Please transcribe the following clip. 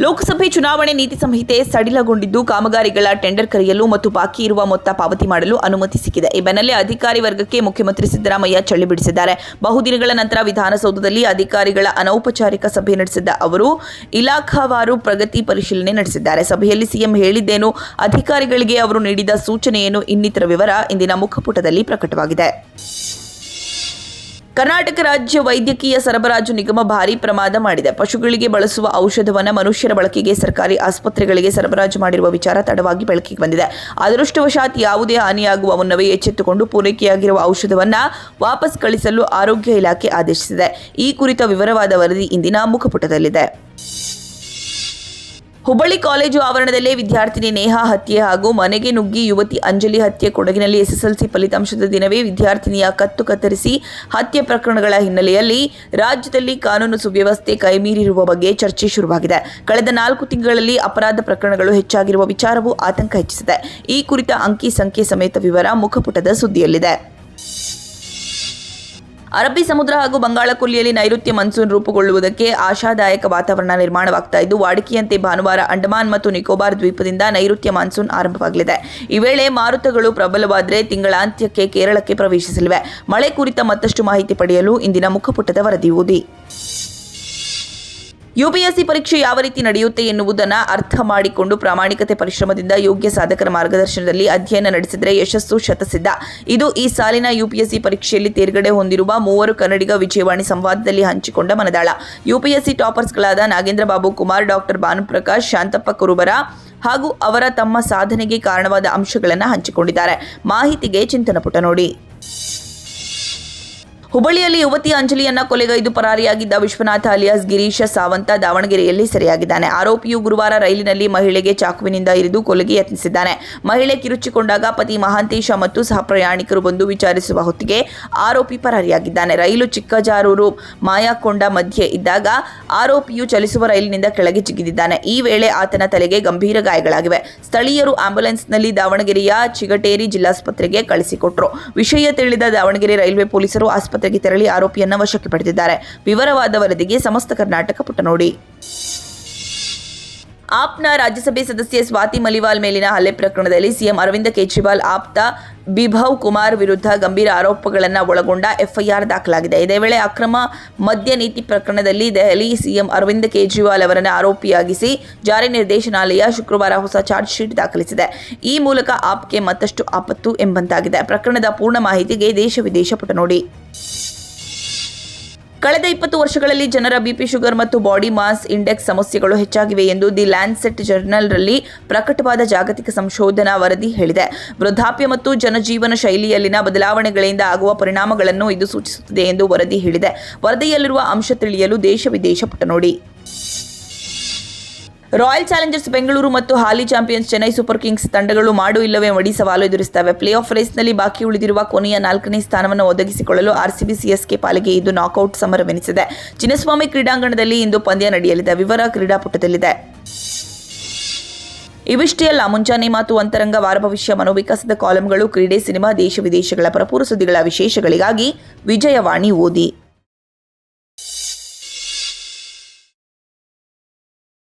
ಲೋಕಸಭೆ ಚುನಾವಣೆ ನೀತಿ ಸಂಹಿತೆ ಸಡಿಲಗೊಂಡಿದ್ದು ಕಾಮಗಾರಿಗಳ ಟೆಂಡರ್ ಕರೆಯಲು ಮತ್ತು ಬಾಕಿ ಇರುವ ಮೊತ್ತ ಪಾವತಿ ಮಾಡಲು ಅನುಮತಿ ಸಿಕ್ಕಿದೆ. ಈ ಬೆನ್ನಲ್ಲೇ ಅಧಿಕಾರಿ ವರ್ಗಕ್ಕೆ ಮುಖ್ಯಮಂತ್ರಿ ಸಿದ್ದರಾಮಯ್ಯ ಚಳ್ಳಿ ಬಿಡಿಸಿದ್ದಾರೆ. ಬಹುದಿನಗಳ ನಂತರ ವಿಧಾನಸೌಧದಲ್ಲಿ ಅಧಿಕಾರಿಗಳ ಅನೌಪಚಾರಿಕ ಸಭೆ ನಡೆಸಿದ್ದ ಅವರು, ಇಲಾಖಾವಾರು ಪ್ರಗತಿ ಪರಿಶೀಲನೆ ನಡೆಸಿದ್ದಾರೆ. ಸಭೆಯಲ್ಲಿ ಸಿಎಂ ಹೇಳಿದ್ದೇನು, ಅಧಿಕಾರಿಗಳಿಗೆ ಅವರು ನೀಡಿದ ಸೂಚನೆಯನ್ನು ಇನ್ನಿತರ ವಿವರ ಇಂದಿನ ಮುಖಪುಟದಲ್ಲಿ ಪ್ರಕಟವಾಗಿದೆ. ಕರ್ನಾಟಕ ರಾಜ್ಯ ವೈದ್ಯಕೀಯ ಸರಬರಾಜು ನಿಗಮ ಭಾರಿ ಪ್ರಮಾದ ಮಾಡಿದೆ. ಪಶುಗಳಿಗೆ ಬಳಸುವ ಔಷಧವನ್ನು ಮನುಷ್ಯರ ಬಳಕೆಗೆ ಸರ್ಕಾರಿ ಆಸ್ಪತ್ರೆಗಳಿಗೆ ಸರಬರಾಜು ಮಾಡಿರುವ ವಿಚಾರ ತಡವಾಗಿ ಬೆಳಕಿಗೆ ಬಂದಿದೆ. ಅದೃಷ್ಟವಶಾತ್ ಯಾವುದೇ ಹಾನಿಯಾಗುವ ಮುನ್ನವೇ ಎಚ್ಚೆತ್ತುಕೊಂಡು ಪೂರೈಕೆಯಾಗಿರುವ ಔಷಧವನ್ನು ವಾಪಸ್ ಕಳಿಸಲು ಆರೋಗ್ಯ ಇಲಾಖೆ ಆದೇಶಿಸಿದೆ. ಈ ಕುರಿತ ವಿವರವಾದ ವರದಿ ಇಂದಿನ ಮುಖಪುಟದಲ್ಲಿದೆ. ಹುಬ್ಬಳ್ಳಿ ಕಾಲೇಜು ಆವರಣದಲ್ಲೇ ವಿದ್ಯಾರ್ಥಿನಿ ನೇಹಾ ಹತ್ಯೆ ಹಾಗೂ ಮನೆಗೆ ನುಗ್ಗಿ ಯುವತಿ ಅಂಜಲಿ ಹತ್ಯೆ ಕೊಡಗಿನಲ್ಲಿ ಎಸ್ಎಸ್ಎಲ್ಸಿ ಫಲಿತಾಂಶದ ದಿನವೇ ವಿದ್ಯಾರ್ಥಿನಿಯ ಕತ್ತು ಕತ್ತರಿಸಿ ಹತ್ಯೆ ಪ್ರಕರಣಗಳ ಹಿನ್ನೆಲೆಯಲ್ಲಿ ರಾಜ್ಯದಲ್ಲಿ ಕಾನೂನು ಸುವ್ಯವಸ್ಥೆ ಕೈಮೀರಿರುವ ಬಗ್ಗೆ ಚರ್ಚೆ ಶುರುವಾಗಿದೆ. ಕಳೆದ ನಾಲ್ಕು ತಿಂಗಳಲ್ಲಿ ಅಪರಾಧ ಪ್ರಕರಣಗಳು ಹೆಚ್ಚಾಗಿರುವ ವಿಚಾರವು ಆತಂಕ ಹೆಚ್ಚಿಸಿದೆ. ಈ ಕುರಿತ ಅಂಕಿ ಸಂಖ್ಯೆ ಸಮೇತ ವಿವರ ಮುಖಪುಟದ ಸುದ್ದಿಯಲ್ಲಿದೆ. ಅರಬ್ಬಿ ಸಮುದ್ರ ಹಾಗೂ ಬಂಗಾಳ ಕೊಲ್ಲಿಯಲ್ಲಿ ನೈಋತ್ಯ ಮನ್ಸೂನ್ ರೂಪುಗೊಳ್ಳುವುದಕ್ಕೆ ಆಶಾದಾಯಕ ವಾತಾವರಣ ನಿರ್ಮಾಣವಾಗ್ತಾ ಇದ್ದು, ವಾಡಿಕೆಯಂತೆ ಭಾನುವಾರ ಅಂಡಮಾನ್ ಮತ್ತು ನಿಕೋಬಾರ್ ದ್ವೀಪದಿಂದ ನೈಋತ್ಯ ಮಾನ್ಸೂನ್ ಆರಂಭವಾಗಲಿದೆ. ಈ ವೇಳೆ ಮಾರುತಗಳು ಪ್ರಬಲವಾದರೆ ತಿಂಗಳಾಂತ್ಯಕ್ಕೆ ಕೇರಳಕ್ಕೆ ಪ್ರವೇಶಿಸಲಿವೆ. ಮಳೆ ಕುರಿತ ಮತ್ತಷ್ಟು ಮಾಹಿತಿ ಪಡೆಯಲು ಇಂದಿನ ಮುಖಪುಟದ ವರದಿ ಓದಿ. ಯುಪಿಎಸ್ಸಿ ಪರೀಕ್ಷೆ ಯಾವ ರೀತಿ ನಡೆಯುತ್ತೆ ಎನ್ನುವುದನ್ನು ಅರ್ಥ ಮಾಡಿಕೊಂಡು ಪ್ರಾಮಾಣಿಕತೆ ಪರಿಶ್ರಮದಿಂದ ಯೋಗ್ಯ ಸಾಧಕರ ಮಾರ್ಗದರ್ಶನದಲ್ಲಿ ಅಧ್ಯಯನ ನಡೆಸಿದರೆ ಯಶಸ್ಸು ಶತಸಿದ್ಧ. ಇದು ಈ ಸಾಲಿನ ಯುಪಿಎಸ್ಸಿ ಪರೀಕ್ಷೆಯಲ್ಲಿ ತೇರ್ಗಡೆ ಹೊಂದಿರುವ ಮೂವರು ಕನ್ನಡಿಗ ವಿಜಯವಾಣಿ ಸಂವಾದದಲ್ಲಿ ಹಂಚಿಕೊಂಡ ಮನದಾಳ. ಯುಪಿಎಸ್ಸಿ ಟಾಪರ್ಸ್ಗಳಾದ ನಾಗೇಂದ್ರ ಬಾಬು ಕುಮಾರ್, ಡಾಕ್ಟರ್ ಭಾನುಪ್ರಕಾಶ್, ಶಾಂತಪ್ಪ ಕುರುಬರ ಹಾಗೂ ಅವರ ತಮ್ಮ ಸಾಧನೆಗೆ ಕಾರಣವಾದ ಅಂಶಗಳನ್ನು ಹಂಚಿಕೊಂಡಿದ್ದಾರೆ. ಮಾಹಿತಿಗೆ ಚಿಂತನ ಪುಟ ನೋಡಿ. ಹುಬ್ಬಳ್ಳಿಯಲ್ಲಿ ಯುವತಿ ಅಂಜಲಿಯನ್ನ ಕೊಲೆಗೈದು ಪರಾರಿಯಾಗಿದ್ದ ವಿಶ್ವನಾಥ ಅಲಿಯಾಸ್ ಗಿರೀಶ ಸಾವಂತ ದಾವಣಗೆರೆಯಲ್ಲಿ ಸೆರೆಯಾಗಿದ್ದಾನೆ. ಆರೋಪಿಯು ಗುರುವಾರ ರೈಲಿನಲ್ಲಿ ಮಹಿಳೆಗೆ ಚಾಕುವಿನಿಂದ ಇರಿದು ಕೊಲೆಗೆ ಯತ್ನಿಸಿದ್ದಾನೆ. ಮಹಿಳೆ ಕಿರುಚಿಕೊಂಡಾಗ ಪತಿ ಮಹಾಂತೇಶ ಮತ್ತು ಸಹ ಪ್ರಯಾಣಿಕರು ಬಂದು ವಿಚಾರಿಸುವ ಹೊತ್ತಿಗೆ ಆರೋಪಿ ಪರಾರಿಯಾಗಿದ್ದಾನೆ. ರೈಲು ಚಿಕ್ಕಜಾರೂರು ಮಾಯಾಕೊಂಡ ಮಧ್ಯೆ ಇದ್ದಾಗ ಆರೋಪಿಯು ಚಲಿಸುವ ರೈಲಿನಿಂದ ಕೆಳಗೆ ಜಿಗಿದಿದ್ದಾನೆ. ಈ ವೇಳೆ ಆತನ ತಲೆಗೆ ಗಂಭೀರ ಗಾಯಗಳಾಗಿವೆ. ಸ್ಥಳೀಯರು ಆಂಬ್ಯುಲೆನ್ಸ್ನಲ್ಲಿ ದಾವಣಗೆರೆಯ ಚಿಗಟೇರಿ ಜಿಲ್ಲಾಸ್ಪತ್ರೆಗೆ ಕಳಿಸಿಕೊಟ್ರು. ವಿಷಯ ತಿಳಿದ ದಾವಣಗೆರೆ ರೈಲ್ವೆ ಪೊಲೀಸರು ಆಸ್ಪತ್ರೆಗೆ ತೆರಳಿ ಆರೋಪಿಯನ್ನ ವಶಕ್ಕೆ ಪಡೆದಿದ್ದಾರೆ ವಿವರವಾದ ವರದಿಗೆ ಸಮಸ್ತ ಕರ್ನಾಟಕ ಪುಟ ನೋಡಿ ಆಪ್ನ ರಾಜ್ಯಸಭೆ ಸದಸ್ಯ ಸ್ವಾತಿ ಮಲಿವಾಲ್ ಮೇಲಿನ ಹಲ್ಲೆ ಪ್ರಕರಣದಲ್ಲಿ ಸಿಎಂ ಅರವಿಂದ ಕೇಜ್ರಿವಾಲ್ ಆಪ್ತ ಬಿಭವ್ ಕುಮಾರ್ ವಿರುದ್ಧ ಗಂಭೀರ ಆರೋಪಗಳನ್ನು ಒಳಗೊಂಡ ಎಫ್ಐಆರ್ ದಾಖಲಾಗಿದೆ. ಇದೇ ವೇಳೆ ಅಕ್ರಮ ಮದ್ಯ ನೀತಿ ಪ್ರಕರಣದಲ್ಲಿ ದೆಹಲಿ ಸಿಎಂ ಅರವಿಂದ ಕೇಜ್ರಿವಾಲ್ ಅವರನ್ನು ಆರೋಪಿಯಾಗಿಸಿ ಜಾರಿ ನಿರ್ದೇಶನಾಲಯ ಶುಕ್ರವಾರ ಹೊಸ ಚಾರ್ಜ್ ಶೀಟ್ ದಾಖಲಿಸಿದೆ. ಈ ಮೂಲಕ ಆಪ್ಗೆ ಮತ್ತಷ್ಟು ಆಪತ್ತು ಎಂಬಂತಾಗಿದೆ. ಪ್ರಕರಣದ ಪೂರ್ಣ ಮಾಹಿತಿಗೆ ದೇಶ ವಿದೇಶ ಪುಟ ನೋಡಿ ಕಳೆದ ಇಪ್ಪತ್ತು ವರ್ಷಗಳಲ್ಲಿ ಜನರ ಬಿಪಿ ಶುಗರ್ ಮತ್ತು ಬಾಡಿ ಮಾಸ್ ಇಂಡೆಕ್ಸ್ ಸಮಸ್ಯೆಗಳು ಹೆಚ್ಚಾಗಿವೆ ಎಂದು ದಿ ಲ್ಯಾನ್ಸೆಟ್ ಜರ್ನಲ್ನಲ್ಲಿ ಪ್ರಕಟವಾದ ಜಾಗತಿಕ ಸಂಶೋಧನಾ ವರದಿ ಹೇಳಿದೆ. ವೃದ್ಧಾಪ್ಯ ಮತ್ತು ಜನಜೀವನ ಶೈಲಿಯಲ್ಲಿನ ಬದಲಾವಣೆಗಳಿಂದ ಆಗುವ ಪರಿಣಾಮಗಳನ್ನು ಇದು ಸೂಚಿಸುತ್ತದೆ ಎಂದು ವರದಿ ಹೇಳಿದೆ. ವರದಿಯಲ್ಲಿರುವ ಅಂಶ ತಿಳಿಯಲು ದೇಶ ವಿದೇಶ ಪುಟ ನೋಡಿ. ರಾಯಲ್ ಚಾಲೆಂಜರ್ಸ್ ಬೆಂಗಳೂರು ಮತ್ತು ಹಾಲಿ ಚಾಂಪಿಯನ್ಸ್ ಚೆನ್ನೈ ಸೂಪರ್ ಕಿಂಗ್ಸ್ ತಂಡಗಳು ಮಾಡು ಇಲ್ಲವೇ ಮಡಿ ಸವಾಲು ಎದುರಿಸುತ್ತವೆ. ಪ್ಲೇ ಆಫ್ ರೇಸ್ನಲ್ಲಿ ಬಾಕಿ ಉಳಿದಿರುವ ಕೊನೆಯ ನಾಲ್ಕನೇ ಸ್ಥಾನವನ್ನು ಒದಗಿಸಿಕೊಳ್ಳಲು ಆರ್ಸಿಬಿ ಸಿಎಸ್ಕೆ ಪಾಲಿಗೆ ಇದು ನಾಕೌಟ್ ಸಮರವೆನಿಸಿದೆ. ಚಿನ್ನಸ್ವಾಮಿ ಕ್ರೀಡಾಂಗಣದಲ್ಲಿ ಇಂದು ಪಂದ್ಯ ನಡೆಯಲಿದೆ. ವಿವರ ಕ್ರೀಡಾಪುಟದಲ್ಲಿದೆ. ಇವಿಷ್ಟೇ ಅಲ್ಲ ಮಾತು ಅಂತರಂಗ, ವಾರ ಭವಿಷ್ಯ, ಮನೋವಿಕಾಸದ ಕಾಲಂಗಳು, ಕ್ರೀಡೆ, ಸಿನಿಮಾ, ದೇಶ ವಿದೇಶಗಳ, ಪರಪೂರ ಸುದ್ದಿಗಳ ವಿಶೇಷಗಳಿಗಾಗಿ ವಿಜಯವಾಣಿ ಓದಿ.